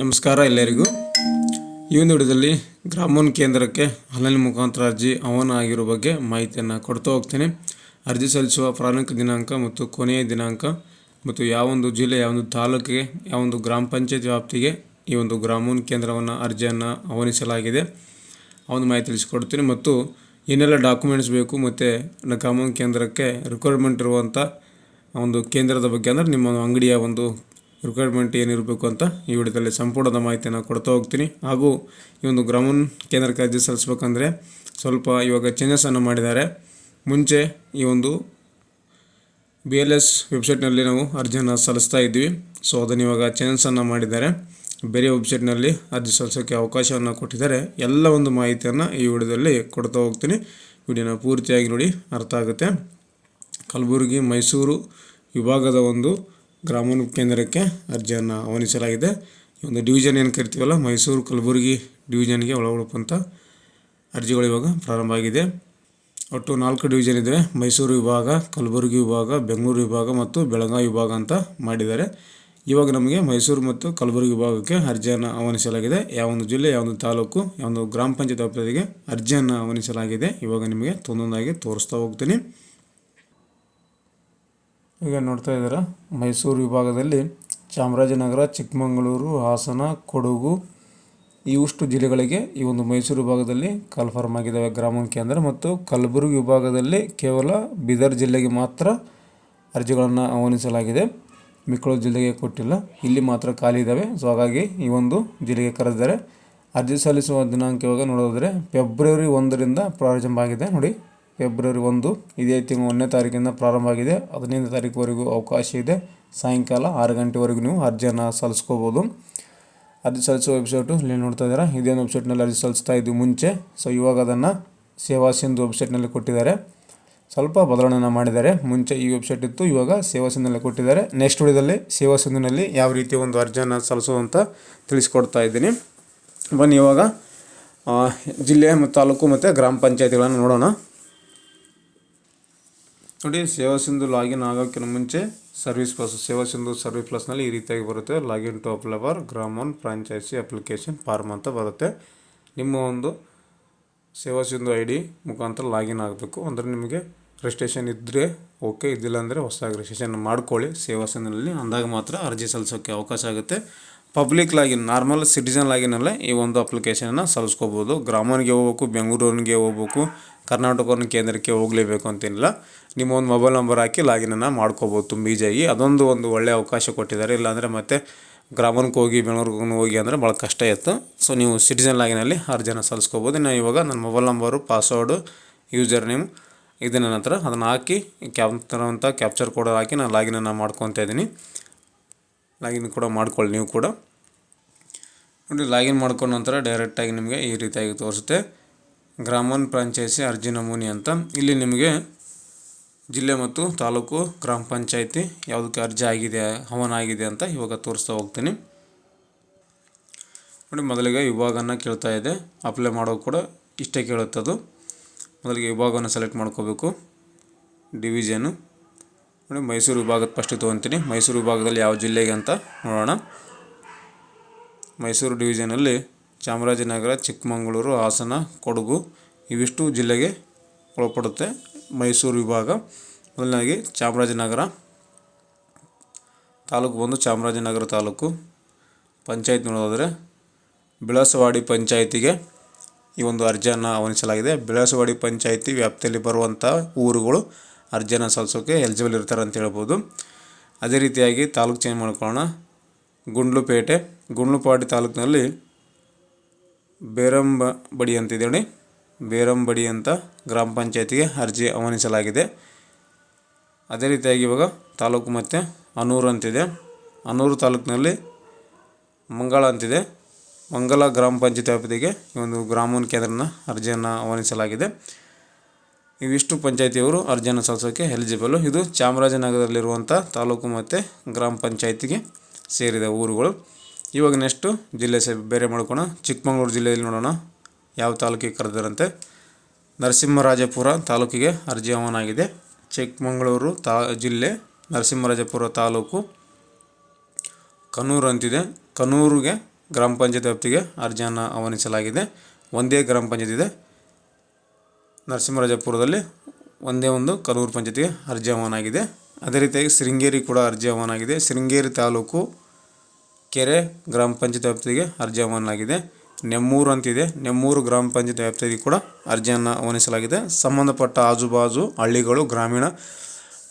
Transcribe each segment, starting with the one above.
ನಮಸ್ಕಾರ ಎಲ್ಲರಿಗೂ. ಈ ಒಂದು ವಿಡಿಯೋದಲ್ಲಿ ಗ್ರಾಮೋನ್ ಕೇಂದ್ರಕ್ಕೆ ಆನ್ಲೈನ್ ಮುಖಾಂತರ ಅರ್ಜಿ ಅವನ ಆಗಿರೋ ಬಗ್ಗೆ ಮಾಹಿತಿಯನ್ನು ಕೊಡ್ತಾ ಹೋಗ್ತೇನೆ. ಅರ್ಜಿ ಸಲ್ಲಿಸುವ ಪ್ರಾರಂಭಿಕ ದಿನಾಂಕ ಮತ್ತು ಕೊನೆಯ ದಿನಾಂಕ ಮತ್ತು ಯಾವೊಂದು ಜಿಲ್ಲೆ ಯಾವೊಂದು ತಾಲೂಕಿಗೆ ಯಾವೊಂದು ಗ್ರಾಮ ಪಂಚಾಯತ್ ವ್ಯಾಪ್ತಿಗೆ ಈ ಒಂದು ಗ್ರಾಮೋನ್ ಕೇಂದ್ರವನ್ನು ಅರ್ಜಿಯನ್ನು ಆಹ್ವಾನಿಸಲಾಗಿದೆ. ಆ ಮಾಹಿತಿ ತಿಳಿಸಿಕೊಡ್ತೀನಿ. ಮತ್ತು ಏನೆಲ್ಲ ಡಾಕ್ಯುಮೆಂಟ್ಸ್ ಬೇಕು ಮತ್ತು ಗ್ರಾಮೋನ್ ಕೇಂದ್ರಕ್ಕೆ ರಿಕ್ವೈರ್ಮೆಂಟ್ ಇರುವಂಥ ಒಂದು ಕೇಂದ್ರದ ಬಗ್ಗೆ ಅಂದರೆ ನಿಮ್ಮ ಅಂಗಡಿಯ ಒಂದು ರಿಕ್ವೈರ್ಮೆಂಟ್ ಏನಿರಬೇಕು ಅಂತ ಈ ವಿಡಿಯೋದಲ್ಲಿ ಸಂಪೂರ್ಣದ ಮಾಹಿತಿಯನ್ನು ಕೊಡ್ತಾ ಹೋಗ್ತೀನಿ. ಹಾಗೂ ಈ ಒಂದು ಗ್ರಾಮೀಣ ಕೇಂದ್ರಕ್ಕೆ ಅರ್ಜಿ ಸಲ್ಲಿಸ್ಬೇಕಂದ್ರೆ ಸ್ವಲ್ಪ ಇವಾಗ ಚೇಂಜಸನ್ನು ಮಾಡಿದ್ದಾರೆ. ಮುಂಚೆ ಈ ಒಂದು ಬಿ ಎಲ್ ಎಸ್ ವೆಬ್ಸೈಟ್ನಲ್ಲಿ ನಾವು ಅರ್ಜಿಯನ್ನು ಸಲ್ಲಿಸ್ತಾ ಇದ್ವಿ. ಸೊ ಅದನ್ನು ಇವಾಗ ಚೇಂಜಸನ್ನು ಮಾಡಿದ್ದಾರೆ. ಬೇರೆ ವೆಬ್ಸೈಟ್ನಲ್ಲಿ ಅರ್ಜಿ ಸಲ್ಲಿಸೋಕ್ಕೆ ಅವಕಾಶವನ್ನು ಕೊಟ್ಟಿದ್ದಾರೆ. ಎಲ್ಲ ಒಂದು ಮಾಹಿತಿಯನ್ನು ಈ ವಿಡಿಯೋದಲ್ಲಿ ಕೊಡ್ತಾ ಹೋಗ್ತೀನಿ. ವಿಡಿಯೋನ ಪೂರ್ತಿಯಾಗಿ ನೋಡಿ, ಅರ್ಥ ಆಗುತ್ತೆ. ಕಲಬುರಗಿ, ಮೈಸೂರು ವಿಭಾಗದ ಒಂದು ಗ್ರಾಮೀಣ ಕೇಂದ್ರಕ್ಕೆ ಅರ್ಜಿಯನ್ನು ಆಹ್ವಾನಿಸಲಾಗಿದೆ. ಈ ಒಂದು ಡಿವಿಷನ್ ಏನು ಕರಿತೀವಲ್ಲ, ಮೈಸೂರು, ಕಲಬುರಗಿ ಡಿವಿಷನ್ಗೆ ಒಳಗೊಳಪಂಥ ಅರ್ಜಿಗಳು ಇವಾಗ ಪ್ರಾರಂಭ ಆಗಿದೆ. ಒಟ್ಟು ನಾಲ್ಕು ಡಿವಿಷನ್ ಇದ್ದಾವೆ ಮೈಸೂರು ವಿಭಾಗ, ಕಲಬುರಗಿ ವಿಭಾಗ, ಬೆಂಗಳೂರು ವಿಭಾಗ ಮತ್ತು ಬೆಳಗಾವಿ ವಿಭಾಗ ಅಂತ ಮಾಡಿದ್ದಾರೆ. ಇವಾಗ ನಮಗೆ ಮೈಸೂರು ಮತ್ತು ಕಲಬುರಗಿ ವಿಭಾಗಕ್ಕೆ ಅರ್ಜಿಯನ್ನು ಆಹ್ವಾನಿಸಲಾಗಿದೆ. ಯಾವೊಂದು ಜಿಲ್ಲೆ ಯಾವೊಂದು ತಾಲೂಕು ಯಾವೊಂದು ಗ್ರಾಮ ಪಂಚಾಯತ್ ವ್ಯಾಪ್ತಿಗೆ ಅರ್ಜಿಯನ್ನು ಆಹ್ವಾನಿಸಲಾಗಿದೆ. ಇವಾಗ ನಿಮಗೆ ತೊಂದೊಂದಾಗಿ ತೋರಿಸ್ತಾ ಹೋಗ್ತೀನಿ. ಈಗ ನೋಡ್ತಾ ಇದ್ದೀರಾ? ಮೈಸೂರು ವಿಭಾಗದಲ್ಲಿ ಚಾಮರಾಜನಗರ, ಚಿಕ್ಕಮಗಳೂರು, ಹಾಸನ, ಕೊಡಗು ಇವಷ್ಟು ಜಿಲ್ಲೆಗಳಿಗೆ ಈ ಒಂದು ಮೈಸೂರು ವಿಭಾಗದಲ್ಲಿ ಕನ್ಫರ್ಮ್ ಆಗಿದ್ದಾವೆ. ಗ್ರಾಮ ಕೇಂದ್ರ ಮತ್ತು ಕಲಬುರಗಿ ವಿಭಾಗದಲ್ಲಿ ಕೇವಲ ಬೀದರ್ ಜಿಲ್ಲೆಗೆ ಮಾತ್ರ ಅರ್ಜಿಗಳನ್ನು ಆಹ್ವಾನಿಸಲಾಗಿದೆ. ಮಿಕ್ಕಳು ಜಿಲ್ಲೆಗೆ ಕೊಟ್ಟಿಲ್ಲ. ಇಲ್ಲಿ ಮಾತ್ರ ಖಾಲಿ ಇದ್ದಾವೆ. ಸೊ ಹಾಗಾಗಿ ಈ ಒಂದು ಜಿಲ್ಲೆಗೆ ಕರೆದಿದ್ದಾರೆ. ಅರ್ಜಿ ಸಲ್ಲಿಸುವ ದಿನಾಂಕ ಇವಾಗ ನೋಡೋದಾದರೆ ಫೆಬ್ರವರಿ ಒಂದರಿಂದ ಪ್ರಾರಂಭ ಆಗಿದೆ. ನೋಡಿ. ಫೆಬ್ರವರಿ ಒಂದು, ಇದೇ ತಿಂಗಳು ಒಂದನೇ ತಾರೀಕಿಂದ ಪ್ರಾರಂಭ ಆಗಿದೆ ಹದಿನೈದನೇ ತಾರೀಕುವರೆಗೂ ಅವಕಾಶ ಇದೆ. ಸಾಯಂಕಾಲ ಆರು ಗಂಟೆವರೆಗೂ ನೀವು ಅರ್ಜಿಯನ್ನು ಸಲ್ಲಿಸ್ಕೋಬೋದು. ಅರ್ಜಿ ಸಲ್ಲಿಸುವ ವೆಬ್ಸೈಟು ಇಲ್ಲಿ ನೋಡ್ತಾ ಇದ್ದೀರಾ. ಇದೇನು ವೆಬ್ಸೈಟ್ನಲ್ಲಿ ಅರ್ಜಿ ಸಲ್ಲಿಸ್ತಾ ಇದ್ವಿ ಮುಂಚೆ ಸೊ ಇವಾಗ ಅದನ್ನು ಸೇವಾ ಸಿಂಧು ವೆಬ್ಸೈಟ್ನಲ್ಲಿ ಕೊಟ್ಟಿದ್ದಾರೆ. ಸ್ವಲ್ಪ ಬದಲಾವಣೆಯನ್ನು ಮಾಡಿದ್ದಾರೆ. ಮುಂಚೆ ಈ ವೆಬ್ಸೈಟ್ ಇತ್ತು, ಇವಾಗ ಸೇವಾ ಸಿಂಧುನಲ್ಲಿ ಕೊಟ್ಟಿದ್ದಾರೆ. ನೆಕ್ಸ್ಟ್ ವಿಡಿಯೋದಲ್ಲಿ ಸೇವಾ ಸಿಂಧುನಲ್ಲಿ ಯಾವ ರೀತಿ ಒಂದು ಅರ್ಜಿಯನ್ನು ಸಲ್ಲಿಸೋ ಅಂತ ತಿಳಿಸ್ಕೊಡ್ತಾ ಇದ್ದೀನಿ. ಬನ್ನಿ ಇವಾಗ ಜಿಲ್ಲೆ ಮತ್ತು ತಾಲೂಕು ಮತ್ತು ಗ್ರಾಮ ಪಂಚಾಯತಿಗಳನ್ನು ನೋಡೋಣ. ನೋಡಿ, ಸೇವಾ ಸಿಂಧು ಲಾಗಿನ್ ಆಗೋಕ್ಕಿಂತ ಮುಂಚೆ ಸರ್ವಿಸ್ ಪ್ಲಸ್ ಸೇವಾ ಸಿಂಧು ಸರ್ವಿಸ್ ಪ್ಲಸ್ನಲ್ಲಿ ಈ ರೀತಿಯಾಗಿ ಬರುತ್ತೆ. Login to apply for one franchise application form ಅಂತ ಬರುತ್ತೆ. ನಿಮ್ಮ ಒಂದು ಸೇವಾ ಸಿಂಧು ಐ ಡಿ ಮುಖಾಂತರ ಲಾಗಿನ್ ಆಗಬೇಕು. ಅಂದರೆ ನಿಮಗೆ ರಿಜಿಸ್ಟ್ರೇಷನ್ ಇದ್ದರೆ ಓಕೆ ಇದ್ದಿಲ್ಲ ಅಂದರೆ ಹೊಸದಾಗಿ ರಿಜಿಸ್ಟ್ರೇಷನ್ ಮಾಡ್ಕೊಳ್ಳಿ. ಸೇವಾ ಸಿಂಧುನಲ್ಲಿ ಅಂದಾಗ ಮಾತ್ರ ಅರ್ಜಿ ಸಲ್ಲಿಸೋಕ್ಕೆ ಅವಕಾಶ ಆಗುತ್ತೆ. ಪಬ್ಲಿಕ್ ಲಾಗಿನ್ ನಾರ್ಮಲ್ ಸಿಟಿಸನ್ ಲಾಗಿನಲ್ಲೇ ಈ ಒಂದು ಅಪ್ಲಿಕೇಶನನ್ನು ಸಲ್ಲಿಸ್ಕೋಬೋದು. ಗ್ರಾಮನಿಗೆ ಹೋಗ್ಬೇಕು ಬೆಂಗಳೂರಿಗೆ ಹೋಗ್ಬೇಕು ಕರ್ನಾಟಕ ಕೇಂದ್ರಕ್ಕೆ ಹೋಗಲೇಬೇಕು ಅಂತೇನಿಲ್ಲ ನಿಮ್ಮ ಒಂದು ಮೊಬೈಲ್ ನಂಬರ್ ಹಾಕಿ ಲಾಗಿನನ್ನು ಮಾಡ್ಕೋಬೋದು ತುಂಬ ಈಜಿಯಾಗಿ ಅದೊಂದು ಒಂದು ಒಳ್ಳೆಯ ಅವಕಾಶ ಕೊಟ್ಟಿದ್ದಾರೆ. ಇಲ್ಲಾಂದರೆ ಮತ್ತೆ ಗ್ರಾಮಕ್ಕೆ ಹೋಗಿ ಬೆಂಗಳೂರಿಗೆ ಹೋಗಿ ಅಂದರೆ ಭಾಳ ಕಷ್ಟ ಇತ್ತು. ಸೊ ನೀವು ಸಿಟಿಸನ್ ಲಾಗಿನಲ್ಲಿ ಅರ್ಜಿಯನ್ನು ಸಲ್ಲಿಸ್ಕೋಬೋದು. ನಾನು ಇವಾಗ ನನ್ನ mobile number password user name ಇದನ್ನ ನಂತರ ಅದನ್ನು ಹಾಕಿ ಕ್ಯಾಪ್ ತರೋಂಥ ಕ್ಯಾಪ್ಚರ್ ಕೋಡ್ ಹಾಕಿ ನಾನು ಲಾಗಿನನ್ನು ಮಾಡ್ಕೊತಾ ಇದ್ದೀನಿ. ಲಾಗಿನ್ ಕೂಡ ಮಾಡ್ಕೊಳ್ಳಿ, ನೀವು ಕೂಡ. ನೋಡಿ, ಲಾಗಿನ್ ಮಾಡ್ಕೊಂಡ ನಂತರ ಡೈರೆಕ್ಟಾಗಿ ನಿಮಗೆ ಈ ರೀತಿಯಾಗಿ ತೋರಿಸುತ್ತೆ. ಗ್ರಾಮನ್ ಪಂಚಾಯಿತಿ ಅರ್ಜಿ ನಮೂನಿ ಅಂತ. ಇಲ್ಲಿ ನಿಮಗೆ ಜಿಲ್ಲೆ ಮತ್ತು ತಾಲೂಕು, ಗ್ರಾಮ ಪಂಚಾಯಿತಿ ಯಾವುದಕ್ಕೆ ಅರ್ಜಿ ಆಗಿದೆ, ಹವನ ಆಗಿದೆ ಅಂತ ಇವಾಗ ತೋರಿಸ್ತಾ ಹೋಗ್ತೀನಿ. ನೋಡಿ, ಮೊದಲಿಗೆ ವಿಭಾಗನ ಕೇಳ್ತಾ ಇದೆ. ಅಪ್ಲೈ ಮಾಡೋ ಕೂಡ ಇಷ್ಟೇ ಕೇಳುತ್ತದು ಮೊದಲಿಗೆ ವಿಭಾಗವನ್ನು ಸೆಲೆಕ್ಟ್ ಮಾಡ್ಕೋಬೇಕು. ಡಿವಿಷನು ನೋಡಿ, ಮೈಸೂರು ವಿಭಾಗದ ಫಸ್ಟ್ ತೊಗೊತೀನಿ. ಮೈಸೂರು ವಿಭಾಗದಲ್ಲಿ ಯಾವ ಜಿಲ್ಲೆಗೆ ಅಂತ ನೋಡೋಣ. ಮೈಸೂರು ಡಿವಿಷನಲ್ಲಿ ಚಾಮರಾಜನಗರ, ಚಿಕ್ಕಮಗಳೂರು, ಹಾಸನ, ಕೊಡಗು ಇವಿಷ್ಟು ಜಿಲ್ಲೆಗೆ ಒಳಪಡುತ್ತೆ ಮೈಸೂರು ವಿಭಾಗ. ಮೊದಲನೇದಾಗಿ ಚಾಮರಾಜನಗರ. ತಾಲೂಕು ಬಂದು ಚಾಮರಾಜನಗರ ತಾಲೂಕು. ಪಂಚಾಯತ್ ನೋಡೋದಾದರೆ ಬಿಳಸವಾಡಿ ಪಂಚಾಯತಿಗೆ ಈ ಒಂದು ಅರ್ಜಿಯನ್ನು ಆಹ್ವಾನಿಸಲಾಗಿದೆ. ಬಿಳಸವಾಡಿ ಪಂಚಾಯತಿ ವ್ಯಾಪ್ತಿಯಲ್ಲಿ ಬರುವಂಥ ಊರುಗಳು ಅರ್ಜಿಯನ್ನು ಸಲ್ಲಿಸೋಕ್ಕೆ ಎಲಿಜಿಬಲ್ ಇರ್ತಾರೆ ಅಂತ ಹೇಳ್ಬೋದು. ಅದೇ ರೀತಿಯಾಗಿ ತಾಲೂಕು ಚೇಂಜ್ ಮಾಡ್ಕೊಳ್ಳೋಣ. ಗುಂಡ್ಲುಪೇಟೆ, ಗುಂಡ್ಲುಪಾಡಿ ತಾಲೂಕಿನಲ್ಲಿ ಬೇರಂಬ ಬಡಿ ಅಂತಿದೆ ನೋಡಿ. ಬೇರಂಬಡಿ ಅಂತ ಗ್ರಾಮ ಪಂಚಾಯತಿಗೆ ಅರ್ಜಿ ಆಹ್ವಾನಿಸಲಾಗಿದೆ. ಅದೇ ರೀತಿಯಾಗಿ ಇವಾಗ ತಾಲೂಕು ಮತ್ತು ಅನೂರು ಅಂತಿದೆ. ಅನೂರು ತಾಲೂಕಿನಲ್ಲಿ ಮಂಗಳ ಅಂತಿದೆ. ಮಂಗಲ ಗ್ರಾಮ ಪಂಚಾಯತ್ ವ್ಯಾಪ್ತಿಗೆ ಈ ಒಂದು ಗ್ರಾಮೀಣ ಕೇಂದ್ರನ ಅರ್ಜಿಯನ್ನು ಆಹ್ವಾನಿಸಲಾಗಿದೆ. ಇವಿಷ್ಟು ಪಂಚಾಯಿತಿಯವರು ಅರ್ಜಿಯನ್ನು ಸಲ್ಲಿಸೋಕ್ಕೆ ಎಲಿಜಿಬಲು ಇದು ಚಾಮರಾಜನಗರದಲ್ಲಿರುವಂಥ ತಾಲೂಕು ಮತ್ತು ಗ್ರಾಮ ಪಂಚಾಯಿತಿಗೆ ಸೇರಿದ ಊರುಗಳು. ಇವಾಗ ನೆಕ್ಸ್ಟು ಜಿಲ್ಲೆ ಸೇ ಬೇರೆ ಮಾಡ್ಕೋಣ ಚಿಕ್ಕಮಗಳೂರು ಜಿಲ್ಲೆಯಲ್ಲಿ ನೋಡೋಣ. ಯಾವ ತಾಲೂಕಿಗೆ ಕರೆದರಂತೆ ನರಸಿಂಹರಾಜಪುರ ತಾಲೂಕಿಗೆ ಅರ್ಜಿ ಆಗಿದೆ ಚಿಕ್ಕಮಗಳೂರು ತಾ ಜಿಲ್ಲೆ ನರಸಿಂಹರಾಜಪುರ ತಾಲೂಕು ಕನೂರು ಅಂತಿದೆ. ಕನೂರಿಗೆ ಗ್ರಾಮ ಪಂಚಾಯತ್ ವ್ಯಾಪ್ತಿಗೆ ಅರ್ಜಿಯನ್ನು ಆಹ್ವಾನಿಸಲಾಗಿದೆ. ಒಂದೇ ಗ್ರಾಮ ಪಂಚಾಯತ್ ಇದೆ. ನರಸಿಂಹರಾಜಪುರದಲ್ಲಿ ಒಂದೇ ಒಂದು ಕರೂರು ಪಂಚಾಯತಿಗೆ ಅರ್ಜಿ ಆಹ್ವಾನ ಆಗಿದೆ ಅದೇ ರೀತಿಯಾಗಿ ಶೃಂಗೇರಿ ಕೂಡ ಅರ್ಜಿ ಆಹ್ವಾನಾಗಿದೆ ಶೃಂಗೇರಿ ತಾಲೂಕು ಕೆರೆ ಗ್ರಾಮ ಪಂಚಾಯತ್ ವ್ಯಾಪ್ತಿಗೆ ಅರ್ಜಿ ಆಹ್ವಾನಾಗಿದೆ ನೆಮ್ಮೂರು ಅಂತಿದೆ. ನೆಮ್ಮೂರು ಗ್ರಾಮ ಪಂಚಾಯತ್ ವ್ಯಾಪ್ತಿಗೆ ಕೂಡ ಅರ್ಜಿಯನ್ನು ಆಹ್ವಾನಿಸಲಾಗಿದೆ. ಸಂಬಂಧಪಟ್ಟ ಆಜುಬಾಜು, ಹಳ್ಳಿಗಳು, ಗ್ರಾಮೀಣ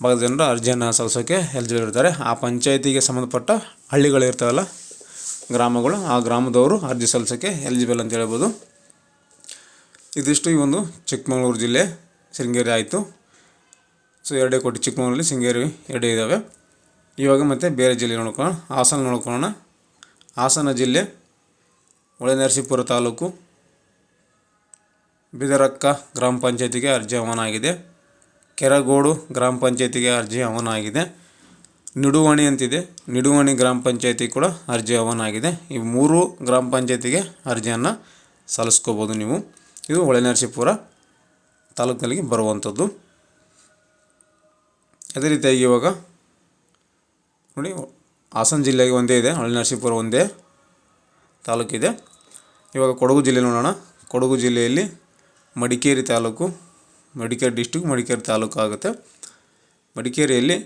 ಭಾಗದ ಜನರು ಅರ್ಜಿಯನ್ನು ಸಲ್ಲಿಸೋಕ್ಕೆ ಎಲಿಜಿಬಲ್ ಇರ್ತಾರೆ. ಆ ಪಂಚಾಯತಿಗೆ ಸಂಬಂಧಪಟ್ಟ ಹಳ್ಳಿಗಳು ಇರ್ತಾವಲ್ಲ, ಗ್ರಾಮಗಳು, ಆ ಗ್ರಾಮದವರು ಅರ್ಜಿ ಸಲ್ಲಿಸೋಕ್ಕೆ ಎಲಿಜಿಬಲ್ ಅಂತ ಹೇಳ್ಬೋದು. ಇದಿಷ್ಟು ಈ ಒಂದು ಚಿಕ್ಕಮಗಳೂರು ಜಿಲ್ಲೆ ಶೃಂಗೇರಿ ಆಯಿತು. ಸೊ, ಎರಡೇ ಕೋಟಿ ಚಿಕ್ಕಮಗಳೂರಲ್ಲಿ ಶೃಂಗೇರಿ ಎರಡೇ ಇದ್ದಾವೆ ಇವಾಗ ಮತ್ತೆ ಬೇರೆ ಜಿಲ್ಲೆ ನೋಡ್ಕೊಳ್ಳೋಣ. ಹಾಸನ ನೋಡ್ಕೊಳ್ಳೋಣ. ಹಾಸನ ಜಿಲ್ಲೆ ಹೊಳೆನರಸೀಪುರ ತಾಲೂಕು ಬಿದರಕ್ಕ ಗ್ರಾಮ ಪಂಚಾಯತಿಗೆ ಅರ್ಜಿ ಆಗಿದೆ. ಕೆರಗೋಡು ಗ್ರಾಮ ಪಂಚಾಯತಿಗೆ ಅರ್ಜಿ ಆಗಿದೆ. ನಿಡುವಣಿ ಅಂತಿದೆ. ನಿಡುವಣಿ ಗ್ರಾಮ ಪಂಚಾಯತಿ ಕೂಡ ಅರ್ಜಿ ಆಗಿದೆ. ಈ ಮೂರು ಗ್ರಾಮ ಪಂಚಾಯತಿಗೆ ಅರ್ಜಿಯನ್ನು ಸಲ್ಲಿಸ್ಕೋಬೋದು ನೀವು. ಇದು ಹೊಳೆನರಸೀಪುರ ತಾಲೂಕಿನಲ್ಲಿ ಬರುವಂಥದ್ದು. ಅದೇ ರೀತಿಯಾಗಿ ಇವಾಗ ನೋಡಿ, ಹಾಸನ ಜಿಲ್ಲೆಗೆ ಒಂದೇ ಇದೆ ಹೊಳೆನರಸೀಪುರ ಒಂದೇ ತಾಲೂಕಿದೆ. ಇವಾಗ ಕೊಡಗು ಜಿಲ್ಲೆ ನೋಡೋಣ. ಕೊಡಗು ಜಿಲ್ಲೆಯಲ್ಲಿ ಮಡಿಕೇರಿ ತಾಲೂಕು, ಮಡಿಕೇರಿ ಡಿಸ್ಟಿಕ್ ಮಡಿಕೇರಿ ತಾಲೂಕು ಆಗುತ್ತೆ. ಮಡಿಕೇರಿಯಲ್ಲಿ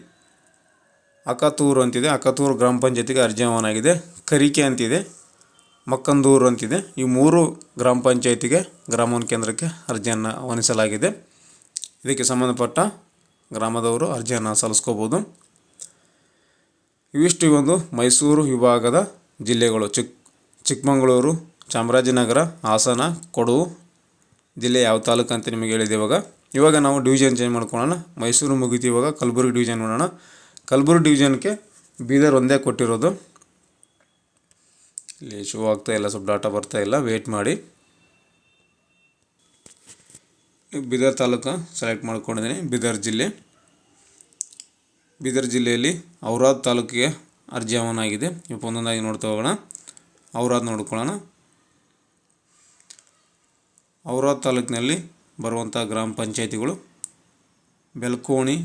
ಅಕತೂರು ಅಂತಿದೆ. ಅಕತೂರು ಗ್ರಾಮ ಪಂಚಾಯತಿಗೆ ಅರ್ಜಿ ಆಗಿದೆ. ಕರಿಕೆ ಅಂತಿದೆ. ಮಕ್ಕಂದೂರು ಅಂತಿದೆ. ಈ ಮೂರು ಗ್ರಾಮ ಪಂಚಾಯತಿಗೆ ಗ್ರಾಮೋನ್ ಕೇಂದ್ರಕ್ಕೆ ಅರ್ಜಿಯನ್ನು ಆಹ್ವಾನಿಸಲಾಗಿದೆ ಇದಕ್ಕೆ ಸಂಬಂಧಪಟ್ಟ ಗ್ರಾಮದವರು ಅರ್ಜಿಯನ್ನು ಸಲ್ಲಿಸ್ಕೋಬೋದು. ಇವಿಷ್ಟು ಒಂದು ಮೈಸೂರು ವಿಭಾಗದ ಜಿಲ್ಲೆಗಳು. ಚಿಕ್, ಚಿಕ್ಕಮಗಳೂರು, ಚಾಮರಾಜನಗರ, ಹಾಸನ, ಕೊಡಗು ಜಿಲ್ಲೆ ಯಾವ ತಾಲೂಕು ಅಂತ ನಿಮಗೆ ಹೇಳಿದೆ ಇವಾಗ. ಇವಾಗ ನಾವು ಡಿವಿಷನ್ ಚೇಂಜ್ ಮಾಡ್ಕೊಳ್ಳೋಣ. ಮೈಸೂರು ಮುಗಿತು ಇವಾಗ ಕಲಬುರಗಿ ಡಿವಿಷನ್ ಮಾಡೋಣ ಕಲಬುರಗಿ ಡಿವಿಷನ್ಗೆ ಬೀದರ್ ಒಂದೇ ಕೊಟ್ಟಿರೋದು. ಇಲ್ಲಿ ಶೋ ಆಗ್ತಾ ಇಲ್ಲ, ಸ್ವಲ್ಪ ಡಾಟಾ ಬರ್ತಾ ಇಲ್ಲ. ವೇಟ್ ಮಾಡಿ. ಬೀದರ್ ತಾಲೂಕು ಸೆಲೆಕ್ಟ್ ಮಾಡ್ಕೊಂಡಿದ್ದೀನಿ, ಬೀದರ್ ಜಿಲ್ಲೆ. ಬೀದರ್ ಜಿಲ್ಲೆಯಲ್ಲಿ ಔರಾದ್ ತಾಲೂಕಿಗೆ ಅರ್ಜಿ ಅವನಾಗಿದೆ ಇವಾಗ ಒಂದೊಂದಾಗಿ ನೋಡ್ತಾ ಹೋಗೋಣ. ಔರಾದ್ ನೋಡ್ಕೊಳ್ಳೋಣ. ಔರಾದ್ ತಾಲೂಕಿನಲ್ಲಿ ಬರುವಂಥ ಗ್ರಾಮ ಪಂಚಾಯತಿಗಳು ಬೆಲ್ಕೋಣಿ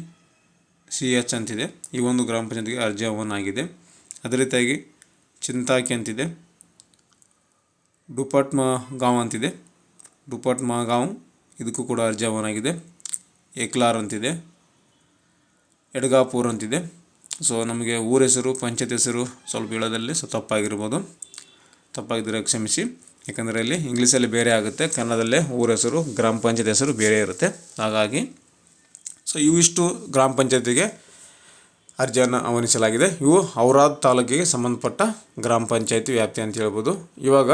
ಸಿ ಎಚ್ ಅಂತಿದೆ. ಈ ಒಂದು ಗ್ರಾಮ ಪಂಚಾಯತಿಗೆ ಅರ್ಜಿ ಅವನಾಗಿದೆ ಅದೇ ರೀತಿಯಾಗಿ ಚಿಂತಾಕಿ ಅಂತಿದೆ. ಡುಪಟ್ ಗಾಂವ್ ಅಂತಿದೆ. ಡುಪಟ್ ಗಾಂವ್ ಇದಕ್ಕೂ ಕೂಡ ಅರ್ಜಿ ಆಹ್ವಾನ ಆಗಿದೆ ಏಕ್ಲಾರ್ ಅಂತಿದೆ. ಎಡ್ಗಾಪುರ್ ಅಂತಿದೆ. ಸೊ ನಮಗೆ ಊರ ಹೆಸರು, ಪಂಚಾಯತ್ ಹೆಸರು ಸ್ವಲ್ಪ ಹೇಳೋದಲ್ಲಿ ಸೊ ತಪ್ಪಾಗಿರ್ಬೋದು. ತಪ್ಪಾಗಿದ್ದರೆ ಕ್ಷಮಿಸಿ. ಯಾಕಂದರೆ ಇಲ್ಲಿ ಇಂಗ್ಲೀಷಲ್ಲಿ ಬೇರೆ ಆಗುತ್ತೆ. ಕನ್ನಡದಲ್ಲೇ ಊರ ಹೆಸರು, ಗ್ರಾಮ ಪಂಚಾಯತ್ ಹೆಸರು ಬೇರೆ ಇರುತ್ತೆ. ಹಾಗಾಗಿ ಸೊ ಇವಿಷ್ಟು ಗ್ರಾಮ ಪಂಚಾಯತಿಗೆ ಅರ್ಜಿಯನ್ನು ಆಹ್ವಾನಿಸಲಾಗಿದೆ. ಇವು ಔರಾದ್ ತಾಲೂಕಿಗೆ ಸಂಬಂಧಪಟ್ಟ ಗ್ರಾಮ ಪಂಚಾಯತಿ ವ್ಯಾಪ್ತಿ ಅಂತ ಹೇಳ್ಬೋದು. ಇವಾಗ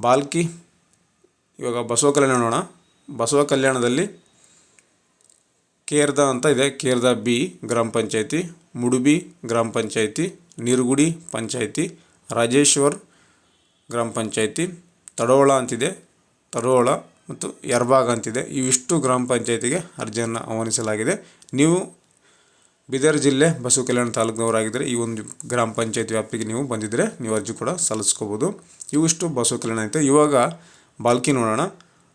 ಬಾಲ್ಕಿ, ಇವಾಗ ಬಸವ ಕಲ್ಯಾಣ ನೋಡೋಣ. ಬಸವ ಕಲ್ಯಾಣದಲ್ಲಿ ಕೇರ್ದ ಅಂತ ಇದೆ. ಕೇರ್ದ ಬಿ ಗ್ರಾಮ ಪಂಚಾಯತಿ, ಮುಡುಬಿ ಗ್ರಾಮ ಪಂಚಾಯತಿ, ನೀರುಗುಡಿ ಪಂಚಾಯತಿ, ರಾಜೇಶ್ವರ್ ಗ್ರಾಮ ಪಂಚಾಯತಿ, ತಡೋಳ ಅಂತಿದೆ. ತಡೋಳ ಮತ್ತು ಯರ್ಬಾಗ್ ಅಂತಿದೆ. ಇವಿಷ್ಟು ಗ್ರಾಮ ಪಂಚಾಯತಿಗೆ ಅರ್ಜಿಯನ್ನು ಆಹ್ವಾನಿಸಲಾಗಿದೆ. ನೀವು ಬೀದರ್ ಜಿಲ್ಲೆ ಬಸವ ಕಲ್ಯಾಣ ತಾಲೂಕಿನವರಾಗಿದ್ದರೆ ಈ ಒಂದು ಗ್ರಾಮ ಪಂಚಾಯತ್ ವ್ಯಾಪ್ತಿಗೆ ನೀವು ಬಂದಿದ್ದರೆ ನೀವು ಅರ್ಜಿ ಕೂಡ ಸಲ್ಲಿಸ್ಕೋಬೋದು. ಇವಿಷ್ಟು ಬಸವ ಕಲ್ಯಾಣ ಐತೆ ಇವಾಗ ಬಾಲ್ಕಿ ನೋಡೋಣ.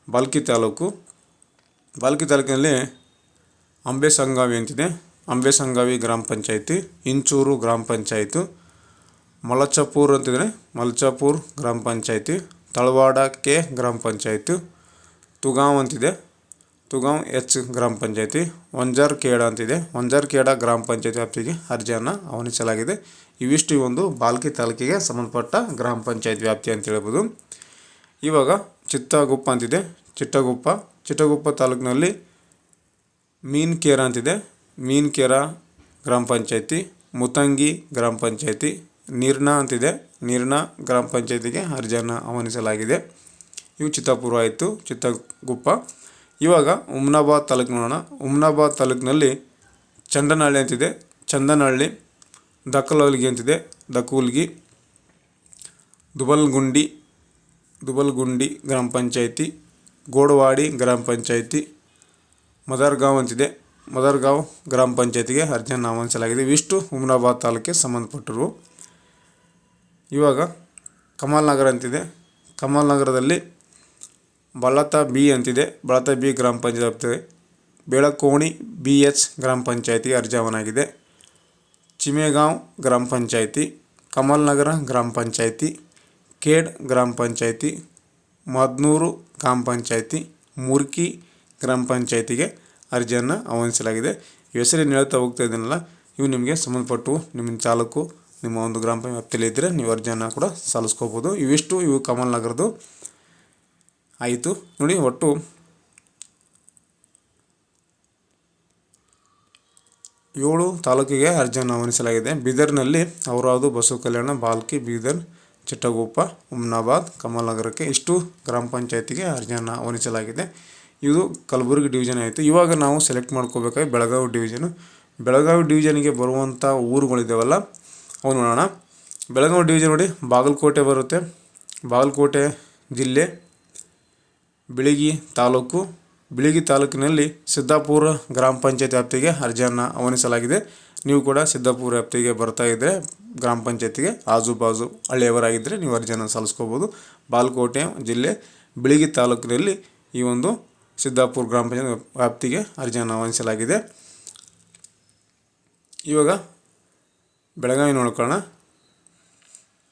ಬಾಲ್ಕಿ ತಾಲೂಕು. ಬಾಲ್ಕಿ ತಾಲೂಕಿನಲ್ಲಿ ಅಂಬೆ ಸಂಗಾವಿ ಅಂತಿದೆ. ಅಂಬೆ ಸಂಗಾವಿ ಗ್ರಾಮ ಪಂಚಾಯಿತಿ, ಇಂಚೂರು ಗ್ರಾಮ ಪಂಚಾಯಿತು, ಮಲಚಾಪೂರ್ ಅಂತಿದ್ರೆ ಮಲ್ಚಾಪುರ್ ಗ್ರಾಮ ಪಂಚಾಯಿತಿ, ತಳವಾಡ ಕೆ ಗ್ರಾಮ ಪಂಚಾಯಿತಿ, ತುಗಾಂವ್ ಅಂತಿದೆ. ತುಗಾಂವ್ ಎಚ್ ಗ್ರಾಮ ಪಂಚಾಯತಿ, ಒಂಜಾರ್ ಖೇಡ ಅಂತಿದೆ. ಒಂಜಾರ್ ಖೇಡ ಗ್ರಾಮ ಪಂಚಾಯತಿ ವ್ಯಾಪ್ತಿಗೆ ಅರ್ಜಿಯನ್ನು ಆಹ್ವಾನಿಸಲಾಗಿದೆ ಇವಿಷ್ಟು ಒಂದು ಬಾಲ್ಕಿ ತಾಲೂಕಿಗೆ ಸಂಬಂಧಪಟ್ಟ ಗ್ರಾಮ ಪಂಚಾಯತ್ ವ್ಯಾಪ್ತಿ ಅಂತ ಹೇಳ್ಬೋದು. ಇವಾಗ ಚಿತ್ತಗುಪ್ಪ ಅಂತಿದೆ. ಚಿಟ್ಟಗುಪ್ಪ ಚಿಟ್ಟಗುಪ್ಪ ತಾಲೂಕಿನಲ್ಲಿ ಮೀನ್ ಕೇರ ಅಂತಿದೆ. ಮೀನ್ ಕೇರ ಗ್ರಾಮ ಪಂಚಾಯತಿ, ಮುತಂಗಿ ಗ್ರಾಮ ಪಂಚಾಯತಿ ನಿರ್ಣ ಅಂತಿದೆ. ನಿರ್ಣ ಗ್ರಾಮ ಪಂಚಾಯತಿಗೆ ಅರ್ಜಿಯನ್ನು ಆಹ್ವಾನಿಸಲಾಗಿದೆ ಇವು ಚಿತ್ತಾಪುರ ಆಯಿತು. ಚಿತ್ತಗುಪ್ಪ ಇವಾಗ ಉಮ್ನಾಬಾದ್ ತಾಲೂಕು ನೋಡೋಣ. ಉಮ್ನಾಬಾದ್ ತಾಲೂಕಿನಲ್ಲಿ ಚಂದನಹಳ್ಳಿ ಅಂತಿದೆ. ಚಂದನಹಳ್ಳಿ ದಕ್ಕಲವಲ್ಗಿ ಅಂತಿದೆ. ದಕುಲ್ಗಿ ದುಬಲ್ಗುಂಡಿ ದುಬಲ್ಗುಂಡಿ ಗ್ರಾಮ ಪಂಚಾಯಿತಿ, ಗೋಡವಾಡಿ ಗ್ರಾಮ ಪಂಚಾಯಿತಿ, ಮದರ್ಗಾಂವ್ ಅಂತಿದೆ. ಮದರ್ಗಾಂವ್ ಗ್ರಾಮ ಪಂಚಾಯತಿಗೆ ಅರ್ಜಿಯನ್ನು ಆಹ್ವಾನಿಸಲಾಗಿದೆ ಇವಿಷ್ಟು ಹುಮ್ನಾಬಾದ್ ತಾಲೂಕಿಗೆ ಸಂಬಂಧಪಟ್ಟರು. ಇವಾಗ ಕಮಲ್ ನಗರ ಅಂತಿದೆ. ಕಮಲ್ ನಗರದಲ್ಲಿ ಬಳತ ಬಿ ಅಂತಿದೆ. ಬಳತ ಬಿ ಗ್ರಾಮ ಪಂಚಾಯತ್ ಬೆಳಕೋಣಿ ಬಿ ಎಚ್ ಗ್ರಾಮ ಪಂಚಾಯತಿಗೆ ಅರ್ಜಾವನಾಗಿದೆ. ಚಿಮೆಗಾಂವ್ ಗ್ರಾಮ ಪಂಚಾಯತಿ ಕಮಲ್ ನಗರ ಗ್ರಾಮ ಪಂಚಾಯತಿ, ಕೇಡ್ ಗ್ರಾಮ ಪಂಚಾಯಿತಿ, ಮದ್ನೂರು ಗ್ರಾಮ ಪಂಚಾಯಿತಿ, ಮುರ್ಕಿ ಗ್ರಾಮ ಪಂಚಾಯಿತಿಗೆ ಅರ್ಜಿಯನ್ನು ಆಹ್ವಾನಿಸಲಾಗಿದೆ. ಹೆಸರಿನ ಹೇಳ್ತಾ ಹೋಗ್ತಾ ಇದ್ದೀನಲ್ಲ, ಇವು ನಿಮಗೆ ಸಂಬಂಧಪಟ್ಟು ನಿಮ್ಮ ಚಾಲಕು ನಿಮ್ಮ ಒಂದು ಗ್ರಾಮ ಪಂಚಾಯತ್ ವ್ಯಾಪ್ತಿಯಲ್ಲಿ ಇದ್ದರೆ ನೀವು ಅರ್ಜಿಯನ್ನು ಕೂಡ ಸಲ್ಲಿಸ್ಕೋಬೋದು. ಇವಿಷ್ಟು ಇವು ಕಮಲ್ ನಗರದ್ದು ಆಯಿತು. ನೋಡಿ, ಒಟ್ಟು ಏಳು ತಾಲೂಕಿಗೆ ಅರ್ಜಿಯನ್ನು ಆಹ್ವಾನಿಸಲಾಗಿದೆ. ಬೀದರ್ನಲ್ಲಿ ಔರಾದು ಬಸವ ಕಲ್ಯಾಣ, ಬಾಲ್ಕಿ, ಬೀದರ್ ಚಿಟ್ಟಗೋಪ ಉಮ್ನಾಬಾದ್ ಕಮಲ್ ನಗರಕ್ಕೆ ಇಷ್ಟು ಗ್ರಾಮ ಪಂಚಾಯತಿಗೆ ಅರ್ಜಿಯನ್ನು ಆಹ್ವಾನಿಸಲಾಗಿದೆ. ಇದು ಕಲಬುರಗಿ ಡಿವಿಷನ್ ಆಯಿತು. ಇವಾಗ ನಾವು ಸೆಲೆಕ್ಟ್ ಮಾಡ್ಕೋಬೇಕಾಗಿ ಬೆಳಗಾವಿ ಡಿವಿಷನು ಬೆಳಗಾವಿ ಡಿವಿಷನ್ಗೆ ಬರುವಂಥ ಊರುಗಳಿದ್ದಾವಲ್ಲ ಅವು ನೋಡೋಣ. ಬೆಳಗಾವಿ ಡಿವಿಷನ್ ನೋಡಿ, ಬಾಗಲಕೋಟೆ ಬರುತ್ತೆ. ಬಾಗಲಕೋಟೆ ಜಿಲ್ಲೆ ಬಿಳಿಗಿ ತಾಲೂಕು, ಬಿಳಿಗಿ ತಾಲೂಕಿನಲ್ಲಿ ಸಿದ್ದಾಪುರ ಗ್ರಾಮ ಪಂಚಾಯತ್ ವ್ಯಾಪ್ತಿಗೆ ಅರ್ಜಿಯನ್ನು ಆಹ್ವಾನಿಸಲಾಗಿದೆ. ನೀವು ಕೂಡ ಸಿದ್ದಾಪುರ ವ್ಯಾಪ್ತಿಗೆ ಬರ್ತಾ ಇದ್ದರೆ ಗ್ರಾಮ ಪಂಚಾಯತಿಗೆ ಆಜುಬಾಜು ಹಳ್ಳಿಯವರಾಗಿದ್ದರೆ ನೀವು ಅರ್ಜಿಯನ್ನು ಸಲ್ಲಿಸ್ಕೋಬೋದು. ಬಾಲಕೋಟೆ ಜಿಲ್ಲೆ, ಬಿಳಿಗಿ ತಾಲೂಕಿನಲ್ಲಿ ಈ ಒಂದು ಸಿದ್ದಾಪುರ ಗ್ರಾಮ ಪಂಚಾಯತ್ ವ್ಯಾಪ್ತಿಗೆ ಅರ್ಜಿಯನ್ನು ಆಹ್ವಾನಿಸಲಾಗಿದೆ. ಇವಾಗ ಬೆಳಗಾವಿ ನೋಡ್ಕೊಳ್ಳೋಣ.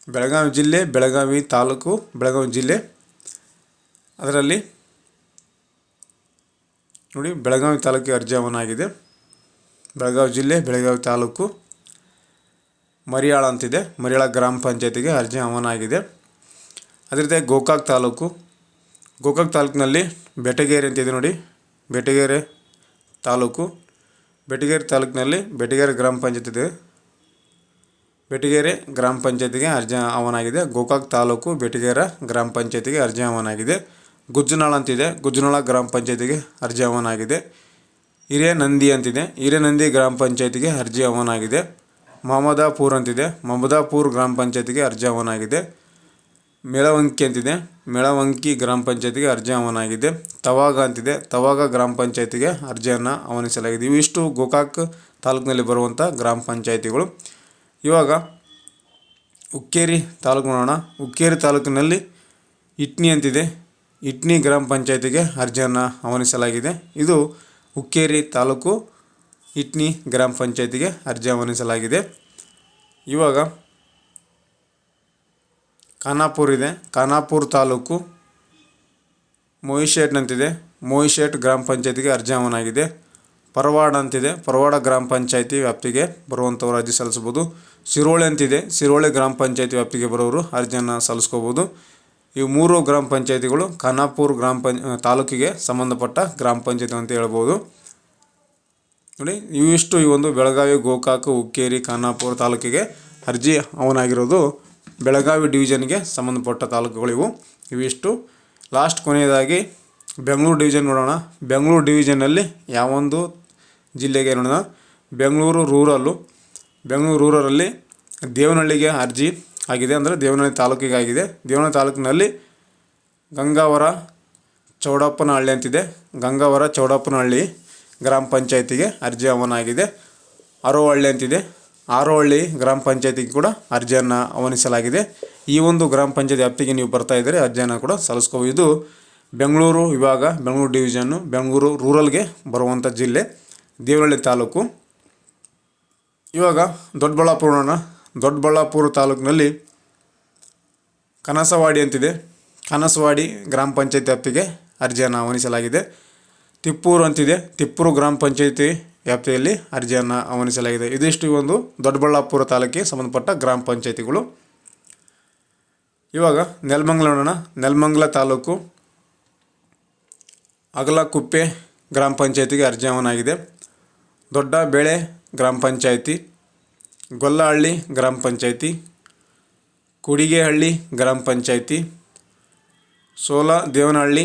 ಬೆಳಗಾವಿ ಜಿಲ್ಲೆ, ಬೆಳಗಾವಿ ತಾಲೂಕು, ಬೆಳಗಾವಿ ಜಿಲ್ಲೆ. ಅದರಲ್ಲಿ ನೋಡಿ, ಬೆಳಗಾವಿ ತಾಲೂಕಿಗೆ ಅರ್ಜಿ ಅವನಾಗಿದೆ ಬೆಳಗಾವಿ ಜಿಲ್ಲೆ, ಬೆಳಗಾವಿ ತಾಲೂಕು ಮರಿಯಾಳ ಅಂತಿದೆ. ಮರಿಯಾಳ ಗ್ರಾಮ ಪಂಚಾಯತಿಗೆ ಅರ್ಜಿ ಆಹ್ವಾನ ಆಗಿದೆ ಅದೇ ರೀತಿ ಗೋಕಾಕ್ ತಾಲೂಕು. ಗೋಕಾಕ್ ತಾಲೂಕಿನಲ್ಲಿ ಬೆಟಗೇರಿ ಅಂತಿದೆ ನೋಡಿ. ಬೆಟಗೇರಿ ತಾಲೂಕು. ಬೆಟಗೇರಿ ತಾಲೂಕಿನಲ್ಲಿ ಬೆಟಗೇರಿ ಗ್ರಾಮ ಪಂಚಾಯತ್ ಇದೆ. ಬೆಟಗೇರಿ ಗ್ರಾಮ ಪಂಚಾಯತಿಗೆ ಅರ್ಜಿ ಆಗಿದೆ ಗೋಕಾಕ್ ತಾಲೂಕು ಬೆಟಗೇರ ಗ್ರಾಮ ಪಂಚಾಯತಿಗೆ ಅರ್ಜಿ ಆಹ್ವಾನ ಆಗಿದೆ ಗುಜ್ಜನಾಳ ಅಂತಿದೆ. ಗುಜ್ಜನಾಳ ಗ್ರಾಮ ಪಂಚಾಯತಿಗೆ ಅರ್ಜಿ ಆಹ್ವಾನ ಆಗಿದೆ. ಹಿರೇನಂದಿ ಅಂತಿದೆ. ಹಿರೇನಂದಿ ಗ್ರಾಮ ಪಂಚಾಯತಿಗೆ ಅರ್ಜಿ ಆಹ್ವಾನ ಆಗಿದೆ. ಮಮದಾಪುರ್ ಅಂತಿದೆ. ಮಮದಾಪುರ್ ಗ್ರಾಮ ಪಂಚಾಯತಿಗೆ ಅರ್ಜಿ ಮೇಳವಂಕಿ ಅಂತಿದೆ. ಮೇಳವಂಕಿ ಗ್ರಾಮ ಪಂಚಾಯತಿಗೆ ಅರ್ಜಿ ಆಹ್ವಾನ ತವಾಗ ಅಂತಿದೆ. ತವಾಗ ಗ್ರಾಮ ಪಂಚಾಯತಿಗೆ ಅರ್ಜಿಯನ್ನು ಆಹ್ವಾನಿಸಲಾಗಿದೆ. ಇವಿಷ್ಟು ಗೋಕಾಕ್ ತಾಲೂಕಿನಲ್ಲಿ ಬರುವಂಥ ಗ್ರಾಮ ಪಂಚಾಯತಿಗಳು. ಇವಾಗ ಉಕ್ಕೇರಿ ತಾಲೂಕು ನೋಡೋಣ ಉಕ್ಕೇರಿ ತಾಲೂಕಿನಲ್ಲಿ ಇಟ್ನಿ ಅಂತಿದೆ. ಇಟ್ನಿ ಗ್ರಾಮ ಪಂಚಾಯತಿಗೆ ಅರ್ಜಿಯನ್ನು ಆಹ್ವಾನಿಸಲಾಗಿದೆ. ಇದು ಹುಕ್ಕೇರಿ ತಾಲೂಕು ಇಟ್ನಿ ಗ್ರಾಮ ಪಂಚಾಯತಿಗೆ ಅರ್ಜಿ ಆಹ್ವಾನಿಸಲಾಗಿದೆ. ಇವಾಗ ಖಾನಾಪುರ್ ಇದೆ. ಖಾನಾಪುರ್ ತಾಲೂಕು ಮೊಯಿಶೇಟ್ ಅಂತಿದೆ ಮೊಯಿಶೇಟ್ ಗ್ರಾಮ ಪಂಚಾಯತಿಗೆ ಅರ್ಜಿ ಆಹ್ವಾನಾಗಿದೆ. ಪರವಾಡ ಅಂತಿದೆ. ಪರವಾಡ ಗ್ರಾಮ ಪಂಚಾಯತಿ ವ್ಯಾಪ್ತಿಗೆ ಬರುವಂಥವ್ರು ಅರ್ಜಿ ಸಲ್ಲಿಸ್ಬೋದು ಸಿರೋಳೆ ಅಂತಿದೆ. ಸಿರೋಳೆ ಗ್ರಾಮ ಪಂಚಾಯತಿ ವ್ಯಾಪ್ತಿಗೆ ಬರೋರು ಅರ್ಜಿಯನ್ನು ಸಲ್ಲಿಸ್ಕೋಬೋದು ಇವು ಮೂರು ಗ್ರಾಮ ಪಂಚಾಯಿತಿಗಳು ಖಾನಾಪುರ ಗ್ರಾಮ ಪಂಚ ತಾಲೂಕಿಗೆ ಸಂಬಂಧಪಟ್ಟ ಗ್ರಾಮ ಪಂಚಾಯತಿ ಅಂತ ಹೇಳ್ಬೋದು. ನೋಡಿ, ಇವಿಷ್ಟು ಈ ಒಂದು ಬೆಳಗಾವಿ, ಗೋಕಾಕ, ಹುಕ್ಕೇರಿ, ಖಾನಾಪುರ ತಾಲೂಕಿಗೆ ಅರ್ಜಿ ಅವನಾಗಿರೋದು ಬೆಳಗಾವಿ ಡಿವಿಷನ್ಗೆ ಸಂಬಂಧಪಟ್ಟ ತಾಲೂಕುಗಳಿವು ಇವಿಷ್ಟು. ಲಾಸ್ಟ್ ಕೊನೆಯದಾಗಿ ಬೆಂಗಳೂರು ಡಿವಿಷನ್ ನೋಡೋಣ. ಬೆಂಗಳೂರು ಡಿವಿಷನಲ್ಲಿ ಯಾವೊಂದು ಜಿಲ್ಲೆಗೆ ನೋಡೋಣ. ಬೆಂಗಳೂರು ರೂರಲ್ಲು. ಬೆಂಗಳೂರು ರೂರಲಲ್ಲಿ ದೇವನಹಳ್ಳಿಗೆ ಅರ್ಜಿ. ಆಗಿದೆ ಅಂದರೆ ದೇವನಹಳ್ಳಿ ತಾಲೂಕಿಗೆ ಆಗಿದೆ. ದೇವನಹಳ್ಳಿ ತಾಲೂಕಿನಲ್ಲಿ ಗಂಗಾವರ ಚೌಡಪ್ಪನಹಳ್ಳಿ ಅಂತಿದೆ. ಗಂಗಾವರ ಚೌಡಪ್ಪನಹಳ್ಳಿ ಗ್ರಾಮ ಪಂಚಾಯತಿಗೆ ಅರ್ಜಿ ಆಹ್ವಾನ ಆರೋಹಳ್ಳಿ ಅಂತಿದೆ. ಆರೋಹಳ್ಳಿ ಗ್ರಾಮ ಪಂಚಾಯತಿಗೆ ಕೂಡ ಅರ್ಜಿಯನ್ನು ಆಹ್ವಾನಿಸಲಾಗಿದೆ. ಈ ಒಂದು ಗ್ರಾಮ ಪಂಚಾಯತ್ ವ್ಯಾಪ್ತಿಗೆ ನೀವು ಬರ್ತಾ ಇದ್ದರೆ ಅರ್ಜಿಯನ್ನು ಕೂಡ ಸಲ್ಲಿಸ್ಕೋಬೋದು. ಇದು ಬೆಂಗಳೂರು ವಿಭಾಗ, ಬೆಂಗಳೂರು ಡಿವಿಷನ್ನು ಬೆಂಗಳೂರು ರೂರಲ್ಗೆ ಬರುವಂಥ ಜಿಲ್ಲೆ, ದೇವನಹಳ್ಳಿ ತಾಲೂಕು. ಇವಾಗ ದೊಡ್ಡಬಳ್ಳಾಪುರ ನೋಡೋಣ ದೊಡ್ಡಬಳ್ಳಾಪುರ ತಾಲೂಕಿನಲ್ಲಿ ಕನಸವಾಡಿ ಅಂತಿದೆ. ಕನಸವಾಡಿ ಗ್ರಾಮ ಪಂಚಾಯತ್ ವ್ಯಾಪ್ತಿಗೆ ಅರ್ಜಿಯನ್ನು ಆಹ್ವಾನಿಸಲಾಗಿದೆ. ತಿಪ್ಪೂರು ಅಂತಿದೆ. ತಿಪ್ಪೂರು ಗ್ರಾಮ ಪಂಚಾಯತಿ ವ್ಯಾಪ್ತಿಯಲ್ಲಿ ಅರ್ಜಿಯನ್ನು ಆಹ್ವಾನಿಸಲಾಗಿದೆ. ಇದಿಷ್ಟು ಒಂದು ದೊಡ್ಡಬಳ್ಳಾಪುರ ತಾಲೂಕಿಗೆ ಸಂಬಂಧಪಟ್ಟ ಗ್ರಾಮ ಪಂಚಾಯತಿಗಳು. ಇವಾಗ ನೆಲಮಂಗಲ ನೋಡೋಣ ನೆಲಮಂಗಲ ತಾಲೂಕು ಅಗಲಕುಪ್ಪೆ ಗ್ರಾಮ ಪಂಚಾಯತಿಗೆ ಅರ್ಜಿ ಆಹ್ವಾನ ಆಗಿದೆ. ದೊಡ್ಡ ಬೆಳೆ ಗ್ರಾಮ ಪಂಚಾಯತಿ ಗೊಲ್ಲಹಳ್ಳಿ ಗ್ರಾಮ ಪಂಚಾಯಿತಿ, ಕುಡಿಗೆಹಳ್ಳಿ ಗ್ರಾಮ ಪಂಚಾಯಿತಿ, ಸೋಲ ದೇವನಹಳ್ಳಿ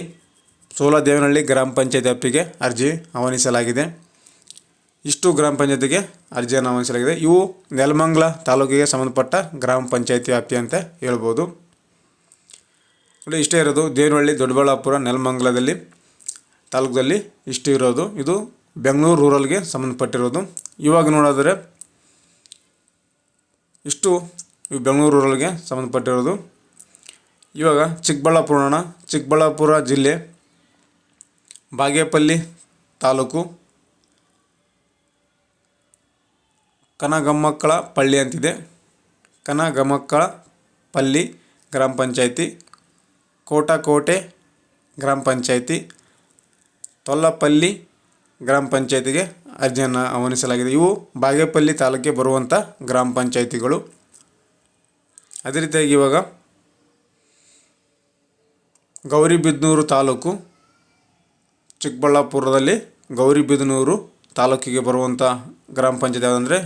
ಸೋಲ ದೇವನಹಳ್ಳಿ ಗ್ರಾಮ ಪಂಚಾಯತಿ ವ್ಯಾಪ್ತಿಗೆ ಅರ್ಜಿ ಆಹ್ವಾನಿಸಲಾಗಿದೆ. ಇಷ್ಟು ಗ್ರಾಮ ಪಂಚಾಯತಿಗೆ ಅರ್ಜಿಯನ್ನು ಆಹ್ವಾನಿಸಲಾಗಿದೆ. ಇವು ನೆಲಮಂಗಲ ತಾಲೂಕಿಗೆ ಸಂಬಂಧಪಟ್ಟ ಗ್ರಾಮ ಪಂಚಾಯತಿ ವ್ಯಾಪ್ತಿ ಅಂತ ಹೇಳ್ಬೋದು. ನೋಡಿ, ಇಷ್ಟೇ ಇರೋದು ದೇವನಹಳ್ಳಿ, ದೊಡ್ಡಬಳ್ಳಾಪುರ, ನೆಲಮಂಗಲದಲ್ಲಿ ತಾಲೂಕದಲ್ಲಿ ಇಷ್ಟು ಇರೋದು. ಇದು ಬೆಂಗಳೂರು ರೂರಲ್ಗೆ ಸಂಬಂಧಪಟ್ಟಿರೋದು. ಇವಾಗ ನೋಡಿದ್ರೆ ಇಷ್ಟು ಇವು ಬೆಂಗಳೂರು ರೂರಲ್ಗೆ ಸಂಬಂಧಪಟ್ಟಿರೋದು. ಇವಾಗ ಚಿಕ್ಕಬಳ್ಳಾಪುರ ಚಿಕ್ಕಬಳ್ಳಾಪುರ ಜಿಲ್ಲೆ, ಬಾಗೇಪಲ್ಲಿ ತಾಲೂಕು ಕನಗಮ್ಮಕ್ಕಳ ಪಳ್ಳಿ ಅಂತಿದೆ. ಕನಗಮ್ಮಕ್ಕಳ ಪಲ್ಲಿ ಗ್ರಾಮ ಪಂಚಾಯಿತಿ, ಕೋಟಕೋಟೆ ಗ್ರಾಮ ಪಂಚಾಯಿತಿ, ತೊಲ್ಲಪಲ್ಲಿ ಗ್ರಾಮ ಪಂಚಾಯಿತಿಗೆ ಅರ್ಜಿಯನ್ನು ಆಹ್ವಾನಿಸಲಾಗಿದೆ. ಇವು ಬಾಗೇಪಲ್ಲಿ ತಾಲೂಕಿಗೆ ಬರುವಂಥ ಗ್ರಾಮ ಪಂಚಾಯಿತಿಗಳು. ಅದೇ ರೀತಿಯಾಗಿ ಇವಾಗ ಗೌರಿಬಿದನೂರು ತಾಲೂಕು, ಚಿಕ್ಕಬಳ್ಳಾಪುರದಲ್ಲಿ ಗೌರಿಬಿದನೂರು ತಾಲೂಕಿಗೆ ಬರುವಂಥ ಗ್ರಾಮ ಪಂಚಾಯತ್ ಯಾವುದಂದರೆ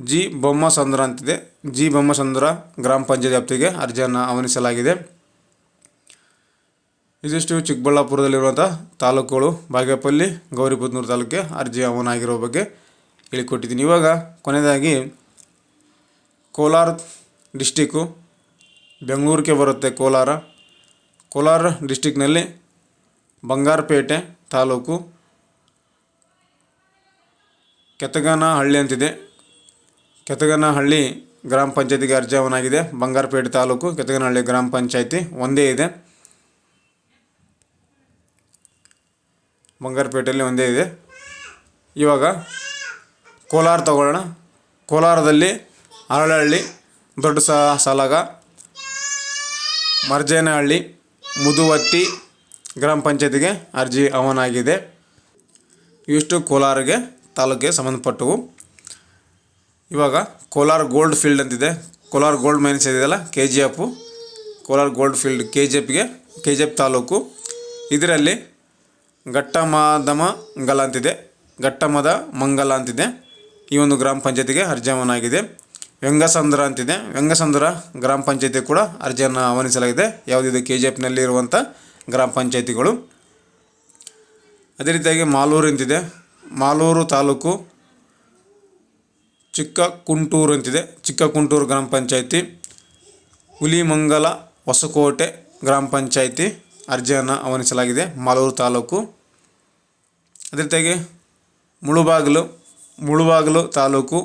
ಜಿ ಬೊಮ್ಮಸಂದ್ರ ಅಂತಿದೆ. ಜಿ ಬೊಮ್ಮಸಂದ್ರ ಗ್ರಾಮ ಪಂಚಾಯತ್ ವ್ಯಾಪ್ತಿಗೆ ಅರ್ಜಿಯನ್ನು ಆಹ್ವಾನಿಸಲಾಗಿದೆ. ಇದಿಷ್ಟು ಚಿಕ್ಕಬಳ್ಳಾಪುರದಲ್ಲಿರುವಂಥ ತಾಲೂಕುಗಳು ಬಾಗೇಪಲ್ಲಿ, ಗೌರಿಬಿದನೂರು ತಾಲೂಕಿಗೆ ಅರ್ಜಿ ಅವನಾಗಿರೋ ಬಗ್ಗೆ ಹೇಳಿಕೊಟ್ಟಿದ್ದೀನಿ. ಇವಾಗ ಕೊನೆಯದಾಗಿ ಕೋಲಾರ ಡಿಸ್ಟಿಕ್ಕು ಬೆಂಗಳೂರಿಗೆ ಬರುತ್ತೆ ಕೋಲಾರ. ಕೋಲಾರ ಡಿಸ್ಟಿಕ್ನಲ್ಲಿ ಬಂಗಾರಪೇಟೆ ತಾಲೂಕು ಕೆತಗನಹಳ್ಳಿ ಅಂತಿದೆ. ಕೆತಗನಹಳ್ಳಿ ಗ್ರಾಮ ಪಂಚಾಯತಿಗೆ ಅರ್ಜಿ ಅವನಾಗಿದೆ ಬಂಗಾರಪೇಟೆ ತಾಲೂಕು ಕೆತಗನಹಳ್ಳಿ ಗ್ರಾಮ ಪಂಚಾಯತಿ ಒಂದೇ ಇದೆ. ಬಂಗಾರಪೇಟೆಯಲ್ಲಿ ಒಂದೇ ಇದೆ. ಇವಾಗ ಕೋಲಾರ ತಗೊಳ್ಳೋಣ. ಕೋಲಾರದಲ್ಲಿ ಅರಳಹಳ್ಳಿ, ದೊಡ್ಡ ಸಲಗ, ಮರ್ಜೇನಹಳ್ಳಿ ಮುದುವತ್ತಿ ಗ್ರಾಮ ಪಂಚಾಯತಿಗೆ ಅರ್ಜಿ ಅವನಾಗಿದೆ ಇವಿಷ್ಟು ಕೋಲಾರಿಗೆ ತಾಲೂಕಿಗೆ ಸಂಬಂಧಪಟ್ಟವು. ಇವಾಗ ಕೋಲಾರ ಗೋಲ್ಡ್ ಫೀಲ್ಡ್ ಅಂತಿದೆ. ಕೋಲಾರ ಗೋಲ್ಡ್ ಮೈನ್ಸ್ ಇದೆಯಲ್ಲ K G F Kolar gold field K G ಎಫ್ಗೆ K G F taluk. ಇದರಲ್ಲಿ ಘಟ್ಟಮಾದಮ ಗಲ ಅಂತಿದೆ ಘಟ್ಟಮದ ಮಂಗಲ ಅಂತಿದೆ ಈ ಒಂದು ಗ್ರಾಮ ಪಂಚಾಯತಿಗೆ ಅರ್ಜಿಯವನಾಗಿದೆ ವ್ಯಂಗಸಂದ್ರ ಅಂತಿದೆ. ವ್ಯಂಗಸಂದ್ರ ಗ್ರಾಮ ಪಂಚಾಯತಿ ಕೂಡ ಅರ್ಜಿಯನ್ನು ಆಹ್ವಾನಿಸಲಾಗಿದೆ. ಯಾವುದಿದೆ ಕೆ ಜಿ ಎಫ್ನಲ್ಲಿ ಇರುವಂಥ ಗ್ರಾಮ ಪಂಚಾಯತಿಗಳು. ಅದೇ ರೀತಿಯಾಗಿ ಮಾಲೂರು ಅಂತಿದೆ. ಮಾಲೂರು ತಾಲೂಕು ಚಿಕ್ಕ ಕುಂಟೂರು ಅಂತಿದೆ. ಚಿಕ್ಕ ಕುಂಟೂರು ಗ್ರಾಮ ಪಂಚಾಯತಿ. ಹುಲಿಮಂಗಲ ಹೊಸಕೋಟೆ ಗ್ರಾಮ ಪಂಚಾಯತಿ ಅರ್ಜಿಯನ್ನು ಆಹ್ವಾನಿಸಲಾಗಿದೆ. ಮಾಲೂರು ತಾಲೂಕು. ಅದೇ ರೀತಿಯಾಗಿ ಮುಳುಬಾಗಿಲು ಮುಳುಬಾಗಿಲು ತಾಲೂಕು,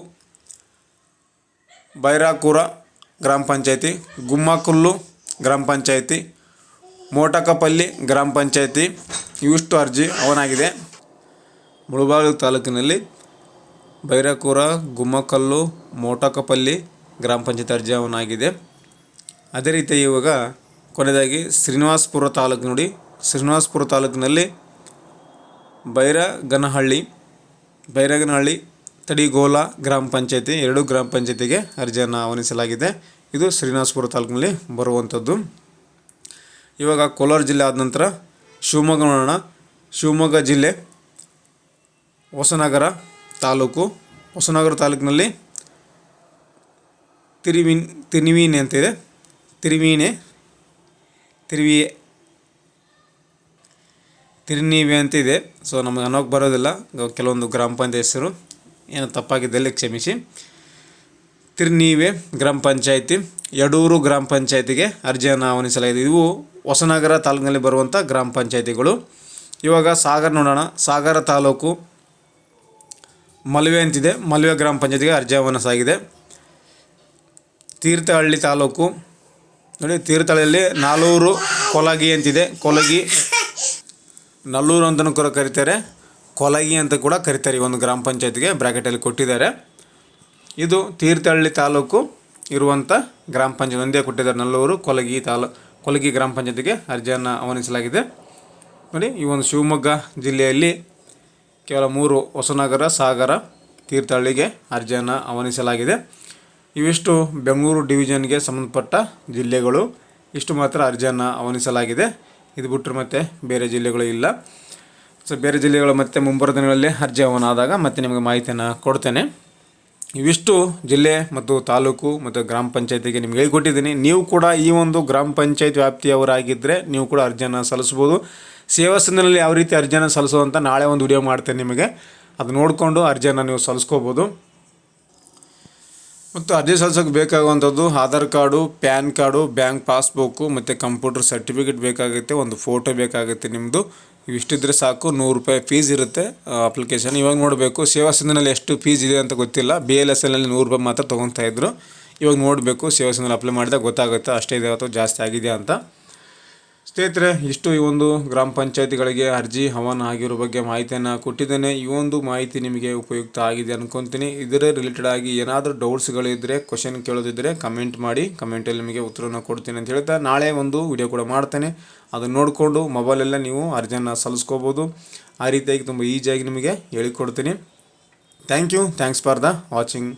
ಬೈರಾಕೂರ ಗ್ರಾಮ ಪಂಚಾಯತಿ, ಗುಮ್ಮಕುಲ್ಲು ಗ್ರಾಮ ಪಂಚಾಯತಿ, ಮೋಟಕಪಲ್ಲಿ ಗ್ರಾಮ ಪಂಚಾಯತಿ, ಇವಿಷ್ಟು ಅರ್ಜಿ ಅವನಾಗಿದೆ. ಮುಳುಬಾಗಿಲು ತಾಲೂಕಿನಲ್ಲಿ ಬೈರಾಕೂರ, ಗುಮ್ಮಕಲ್ಲು, ಮೋಟಕಪಲ್ಲಿ ಗ್ರಾಮ ಪಂಚಾಯತ್ ಅರ್ಜಿ ಅವನಾಗಿದೆ. ಅದೇ ರೀತಿ ಇವಾಗ ಕೊನೆಯದಾಗಿ ಶ್ರೀನಿವಾಸಪುರ ತಾಲೂಕು ನೋಡಿ. ಶ್ರೀನಿವಾಸಪುರ ತಾಲೂಕಿನಲ್ಲಿ ಬೈರಗನಹಳ್ಳಿ ಬೈರಗನಹಳ್ಳಿ, ತಡಿಗೋಲ ಗ್ರಾಮ ಪಂಚಾಯತಿ, ಎರಡು ಗ್ರಾಮ ಪಂಚಾಯತಿಗೆ ಅರ್ಜಿಯನ್ನು ಆಹ್ವಾನಿಸಲಾಗಿದೆ. ಇದು ಶ್ರೀನಿವಾಸಪುರ ತಾಲೂಕಿನಲ್ಲಿ ಬರುವಂಥದ್ದು ಇವಾಗ ಕೋಲಾರ ಜಿಲ್ಲೆ ಆದ ನಂತರ ಶಿವಮೊಗ್ಗ ನೋಡೋಣ ಶಿವಮೊಗ್ಗ ಜಿಲ್ಲೆ, ಹೊಸನಗರ ತಾಲೂಕು, ಹೊಸನಗರ ತಾಲೂಕಿನಲ್ಲಿ ತಿರುವಿನ್ ತಿರುವೀನೆ ಅಂತಿದೆ ತಿರುವೀನೆ ತಿರುವಿ ತಿರುನೀವೆ ಅಂತ ಇದೆ ಸೊ ನಮಗೆ ಅನ್ನೋಕ್ಕೆ ಬರೋದಿಲ್ಲ. ಕೆಲವೊಂದು ಗ್ರಾಮ ಪಂಚಾಯತ್ ಹೆಸರು. ಏನು ತಪ್ಪಾಗಿದ್ದಲ್ಲಿ ಕ್ಷಮಿಸಿ. ತಿರುನೀವೆ ಗ್ರಾಮ ಪಂಚಾಯತಿ, ಯಡೂರು ಗ್ರಾಮ ಪಂಚಾಯತಿಗೆ ಅರ್ಜಿಯನ್ನು ಆಹ್ವಾನಿಸಲಾಗಿದೆ. ಇವು ಹೊಸನಗರ ತಾಲೂಕಿನಲ್ಲಿ ಬರುವಂಥ ಗ್ರಾಮ ಪಂಚಾಯತಿಗಳು. ಇವಾಗ ಸಾಗರ ನೋಡೋಣ. ಸಾಗರ ತಾಲೂಕು ಮಲ್ವೆ ಅಂತಿದೆ. ಮಲ್ವೆ ಗ್ರಾಮ ಪಂಚಾಯತಿಗೆ ಅರ್ಜಿ ಆಹ್ವಾನಿಸಲಾಗಿದೆ. ತೀರ್ಥಹಳ್ಳಿ ತಾಲೂಕು. ನೋಡಿ, ತೀರ್ಥಹಳ್ಳಿಯಲ್ಲಿ ನಾಲೂರು ಕೊಲಗಿ ಅಂತಿದೆ. ಕೊಲಗಿ ನಲ್ಲೂರು ಅಂತಲೂ ಕೂಡ ಕರೀತಾರೆ. ಕೊಲಗಿ ಅಂತ ಕೂಡ ಕರೀತಾರೆ ಈ ಒಂದು ಗ್ರಾಮ ಪಂಚಾಯತ್ಗೆ ಬ್ರ್ಯಾಕೆಟಲ್ಲಿ ಕೊಟ್ಟಿದ್ದಾರೆ. ಇದು ತೀರ್ಥಹಳ್ಳಿ ತಾಲೂಕು ಇರುವಂಥ ಗ್ರಾಮ ಪಂಚಾಯತ್ ಒಂದೇ ಕೊಟ್ಟಿದ್ದಾರೆ ನಲ್ಲೂರು, ಕೊಲಗಿ ತಾಲೂ, ಕೊಲಗಿ ಗ್ರಾಮ ಪಂಚಾಯತಿಗೆ ಅರ್ಜಿಯನ್ನು ಆಹ್ವಾನಿಸಲಾಗಿದೆ. ನೋಡಿ, ಈ ಒಂದು ಶಿವಮೊಗ್ಗ ಜಿಲ್ಲೆಯಲ್ಲಿ ಕೇವಲ ಮೂರು ಹೊಸನಗರ, ಸಾಗರ, ತೀರ್ಥಹಳ್ಳಿಗೆ ಅರ್ಜಿಯನ್ನು ಆಹ್ವಾನಿಸಲಾಗಿದೆ. ಇವಿಷ್ಟು ಬೆಂಗಳೂರು ಡಿವಿಜನ್ಗೆ ಸಂಬಂಧಪಟ್ಟ ಜಿಲ್ಲೆಗಳು ಇಷ್ಟು ಮಾತ್ರ ಅರ್ಜಿಯನ್ನು ಆಹ್ವಾನಿಸಲಾಗಿದೆ. ಇದು ಬಿಟ್ಟರೆ ಮತ್ತೆ ಬೇರೆ ಜಿಲ್ಲೆಗಳು ಇಲ್ಲ. ಸೊ ಬೇರೆ ಜಿಲ್ಲೆಗಳು ಮತ್ತೆ ಮುಂಬರುವ ದಿನಗಳಲ್ಲಿ ಅರ್ಜಿ ಆದಾಗ ಮತ್ತೆ ನಿಮಗೆ ಮಾಹಿತಿಯನ್ನು ಕೊಡ್ತೇನೆ. ಇವಿಷ್ಟು ಜಿಲ್ಲೆ ಮತ್ತು ತಾಲೂಕು ಮತ್ತು ಗ್ರಾಮ ಪಂಚಾಯತಿಗೆ ನಿಮ್ಗೆ ಹೇಳ್ಕೊಟ್ಟಿದ್ದೀನಿ. ನೀವು ಕೂಡ ಈ ಒಂದು ಗ್ರಾಮ ಪಂಚಾಯತ್ ವ್ಯಾಪ್ತಿಯವರಾಗಿದ್ದರೆ ನೀವು ಕೂಡ ಅರ್ಜಿಯನ್ನು ಸಲ್ಲಿಸ್ಬೋದು. ಸೇವಾ ಸಂದಿನಲ್ಲಿ ಯಾವ ರೀತಿ ಅರ್ಜಿಯನ್ನು ಸಲ್ಲಿಸೋದು ಅಂತ ನಾಳೆ ಒಂದು ವಿಡಿಯೋ ಮಾಡ್ತೇನೆ ನಿಮಗೆ. ಅದು ನೋಡಿಕೊಂಡು ಅರ್ಜಿಯನ್ನು ನೀವು ಸಲ್ಲಿಸ್ಕೋಬೋದು. ಮತ್ತು ಅರ್ಜಿ ಸಲ್ಲಿಸೋಕೆ ಬೇಕಾಗುವಂಥದ್ದು Aadhaar card, PAN card, bank passbook ಮತ್ತು ಕಂಪ್ಯೂಟರ್ ಸರ್ಟಿಫಿಕೇಟ್ ಬೇಕಾಗುತ್ತೆ, ಒಂದು ಫೋಟೋ ಬೇಕಾಗುತ್ತೆ ನಿಮ್ಮದು ಇವಿಷ್ಟಿದ್ರೆ ಸಾಕು, ನೂರು ರೂಪಾಯಿ ಫೀಸ್ ಇರುತ್ತೆ ಅಪ್ಲಿಕೇಶನ್ ಇವಾಗ ನೋಡಬೇಕು, ಸೇವಾ ಸಿಂಧನಲ್ಲಿ ಎಷ್ಟು ಫೀಸ್ ಇದೆ ಅಂತ ಗೊತ್ತಿಲ್ಲ. ಬಿ ಎಲ್ ಎಸ್ ಎಲ್ನಲ್ಲಿ ನೂರು ರೂಪಾಯಿ ಮಾತ್ರ ತೊಗೊತಾ ಇದ್ರು. ಇವಾಗ ನೋಡಬೇಕು, ಸೇವಾ ಸಿಂಧನಲ್ಲಿ ಅಪ್ಲೈ ಮಾಡಿದಾಗ ಗೊತ್ತಾಗುತ್ತೆ, ಅಷ್ಟೇ ಇದೆ ಅಥವಾ ಜಾಸ್ತಿ ಆಗಿದೆ ಅಂತ. ಸ್ನೇಹಿತರೆ, ಇಷ್ಟು ಈ ಒಂದು ಗ್ರಾಮ ಪಂಚಾಯತಿಗಳಿಗೆ ಅರ್ಜಿ ಹವಾನ ಆಗಿರೋ ಬಗ್ಗೆ ಮಾಹಿತಿಯನ್ನು ಕೊಟ್ಟಿದ್ದೇನೆ. ಈ ಒಂದು ಮಾಹಿತಿ ನಿಮಗೆ ಉಪಯುಕ್ತ ಆಗಿದೆ ಅನ್ಕೊತೀನಿ. ಇದರ ರಿಲೇಟೆಡ್ ಆಗಿ ಏನಾದರೂ ಡೌಟ್ಸ್ಗಳಿದ್ದರೆ ಕ್ವಶನ್ ಕೇಳೋದಿದ್ದರೆ ಕಮೆಂಟ್ ಮಾಡಿ ಕಮೆಂಟಲ್ಲಿ ನಿಮಗೆ ಉತ್ತರನ ಕೊಡ್ತೀನಿ ಅಂತ ಹೇಳ್ತಾ ನಾಳೆ ಒಂದು ವಿಡಿಯೋ ಕೂಡ ಮಾಡ್ತೇನೆ. ಅದನ್ನು ನೋಡಿಕೊಂಡು ಮೊಬೈಲೆಲ್ಲ ನೀವು ಅರ್ಜಿಯನ್ನು ಸಲ್ಲಿಸ್ಕೋಬೋದು. ಆ ರೀತಿಯಾಗಿ ತುಂಬ ಈಸಿಯಾಗಿ ನಿಮಗೆ ಹೇಳಿಕೊಡ್ತೀನಿ. Thank you thanks for the watching